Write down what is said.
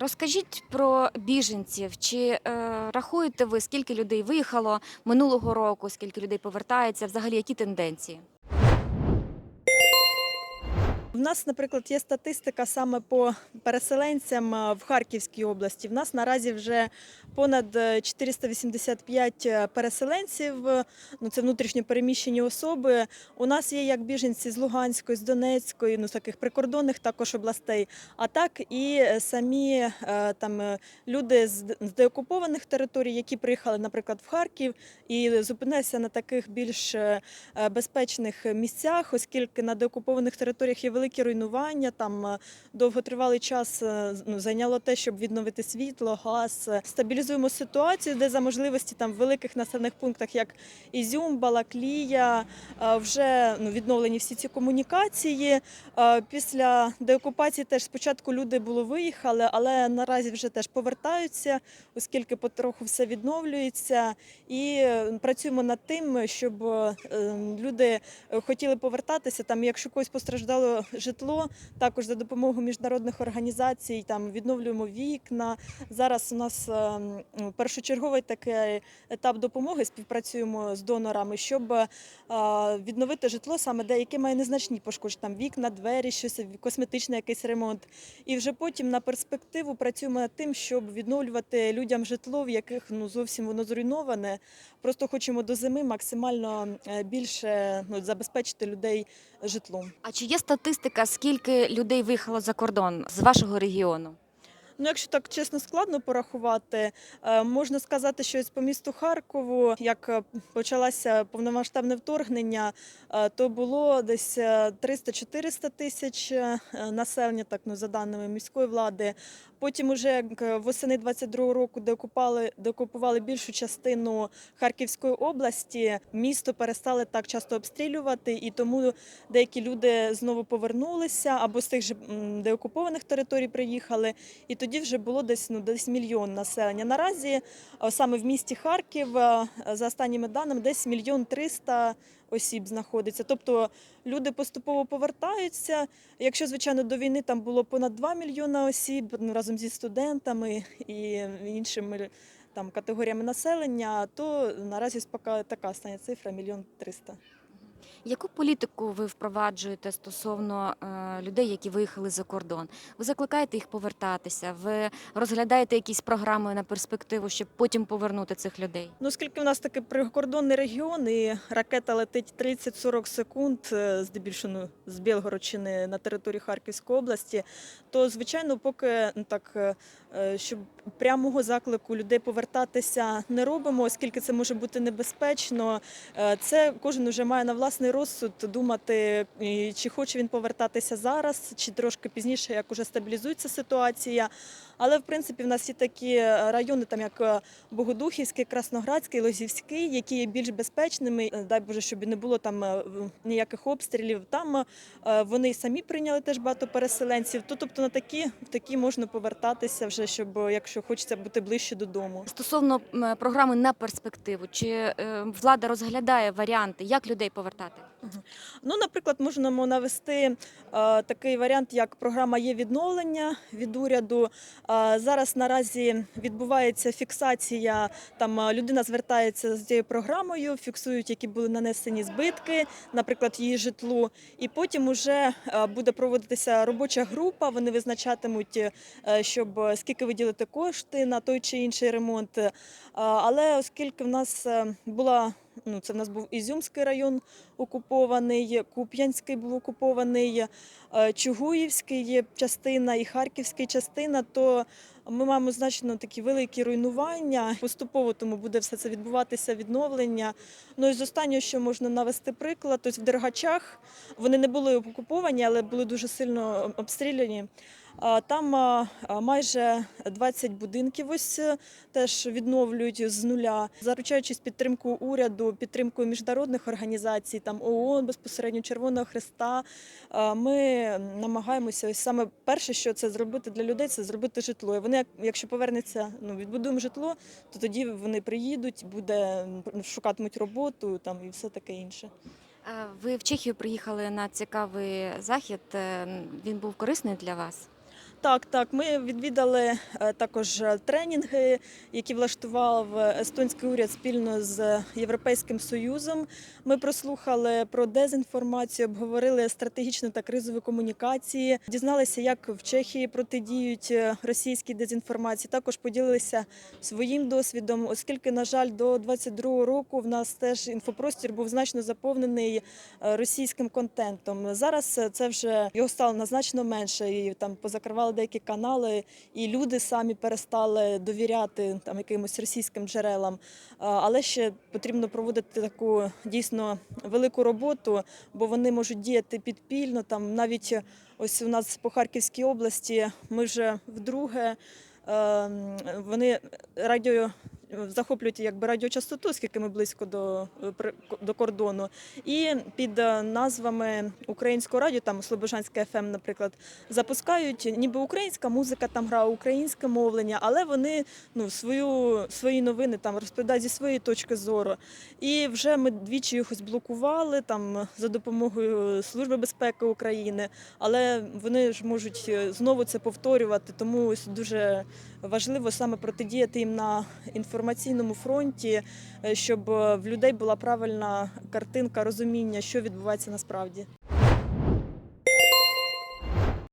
Розкажіть про біженців. Чи е, рахуєте ви, скільки людей виїхало минулого року, скільки людей повертається? Взагалі, які тенденції? В нас, наприклад, є статистика саме по переселенцям е, в Харківській області. В нас наразі вже понад е, 485 переселенців. е, Ну це внутрішньо переміщені особи. У нас є як біженці з Луганської, з Донецької, ну з таких прикордонних також областей. А так і е, самі е, там е, люди з деокупованих територій, які приїхали, наприклад, в Харків і зупинилися на таких більш е, е, безпечних місцях, оскільки на деокупованих територіях є великі руйнування. Там е, довготривалий час е, ну, зайняло те, щоб відновити світло, газ. Е, Стабілізуємо ситуацію, де за можливості там в великих населених пунктах, як Ізюм, Балаклія, е, вже ну, відновлені всі ці комунікації. Е, Після деокупації теж спочатку люди було виїхали, але наразі вже теж повертаються, оскільки потроху все відновлюється. І е, працюємо над тим, щоб е, люди хотіли повертатися. Там, якщо когось постраждало житло, також за допомогою міжнародних організацій, там відновлюємо вікна. Зараз у нас е, м, першочерговий такий етап допомоги. Співпрацюємо з донорами, щоб е, відновити житло, саме де яке має незначні пошкодження, там вікна, двері, щось косметичний якийсь ремонт. І вже потім на перспективу працюємо над тим, щоб відновлювати людям житло, в яких ну зовсім воно зруйноване. Просто хочемо до зими максимально е, більше ну, забезпечити людей житлом. А чи є статистика, скільки людей виїхало за кордон з вашого регіону? Ну, якщо так чесно складно порахувати, е, можна сказати, що по місту Харкову, як е, почалося повномасштабне вторгнення, е, то було десь е, 300-400 тисяч населення, так ну за даними міської влади. Потім, уже е, восени 22-го року, де окупали, де окупували більшу частину Харківської області, місто перестали так часто обстрілювати, і тому деякі люди знову повернулися або з тих же деокупованих територій приїхали. І тоді вже було десь ну десь мільйон населення. Наразі саме в місті Харків, за останніми даними, десь мільйон триста осіб знаходиться. Тобто люди поступово повертаються. Якщо звичайно до війни там було понад 2 мільйона осіб ну, разом зі студентами і іншими там категоріями населення, то наразі поки така стане цифра мільйон триста. Яку політику ви впроваджуєте стосовно е, людей, які виїхали за кордон? Ви закликаєте їх повертатися? Ви розглядаєте якісь програми на перспективу, щоб потім повернути цих людей? Ну, оскільки в нас такий прикордонний регіон, і ракета летить 30-40 секунд, е, здебільшого з Білгородщини на території Харківської області, то звичайно, поки ну, так, е, щоб прямого заклику людей повертатися не робимо, оскільки це може бути небезпечно. Е, Це кожен вже має на власний розсуд думати, чи хоче він повертатися зараз, чи трошки пізніше, як уже стабілізується ситуація. Але в принципі в нас є такі райони, там як е, Богодухівський, Красноградський, Лозівський, які є більш безпечними. Е, Дай Боже, щоб не було там е, ніяких обстрілів. Там е, вони самі прийняли теж багато переселенців. То, тобто на такі в такі можна повертатися вже, щоб е, якщо хочеться бути ближче додому. Стосовно програми на перспективу, чи е, влада розглядає варіанти, як людей повертати? Ну, наприклад, можемо навести е, такий варіант, як програма є відновлення від уряду. Е, зараз наразі відбувається фіксація. Там е, людина звертається з цією програмою, фіксують, які були нанесені збитки, наприклад, її житлу. І потім уже е, буде проводитися робоча група. Вони визначатимуть, е, щоб е, скільки виділити кошти на той чи інший ремонт. Е, Але оскільки в нас е, була ну, це в нас був Ізюмський район окупований, Куп'янський був окупований, е, Чугуївський частина і Харківський частина, то ми маємо значно такі великі руйнування. Поступово тому буде все це відбуватися, відновлення. Ну і з останнього, що можна навести приклад, ось в Дергачах вони не були окуповані, але були дуже сильно обстріляні. Там майже 20 будинків ось е, теж відновлюють з нуля, заручаючись підтримкою уряду, підтримкою міжнародних організацій, там ООН, безпосередньо Червоного Христа. Ми намагаємося ось саме перше, що це зробити для людей, це зробити житло. І вони, як- якщо повернеться, ну відбудуємо житло, то тоді вони приїдуть, буде шукатимуть роботу там і все таке інше. Ви в Чехію приїхали на цікавий захід. Е, Він був корисний для вас? Так, так. Ми відвідали е, також е, тренінги, які влаштував е, естонський уряд спільно з Європейським Союзом. Ми прослухали про дезінформацію, обговорили стратегічну та кризові комунікації, дізналися, як в Чехії протидіють російській дезінформації. Також поділилися своїм досвідом, оскільки, на жаль, до 22-го року в нас теж інфопростір був значно заповнений російським контентом. Зараз це вже його стало назначно менше, і там позакривали деякі канали, і люди самі перестали довіряти там якимось російським джерелам. Але ще потрібно проводити таку дійсно велику роботу, бо вони можуть діяти підпільно. Там навіть ось у нас по Харківській області ми вже вдруге. е, Вони радіо захоплюють якби радіочастоту, оскільки ми близько до, е, до кордону, і під е, назвами українського радіо, там Слобожанське ФМ, наприклад, запускають ніби українська музика, там грає українське мовлення, але вони ну свою свої новини там розповідають зі своєї точки зору. І вже ми двічі їх блокували там за допомогою Служби безпеки України, але вони ж можуть е, знову це повторювати. Тому ось дуже важливо саме протидіяти їм на інформаційному фронті, е, щоб е, в людей була правильна картинка розуміння, що відбувається насправді.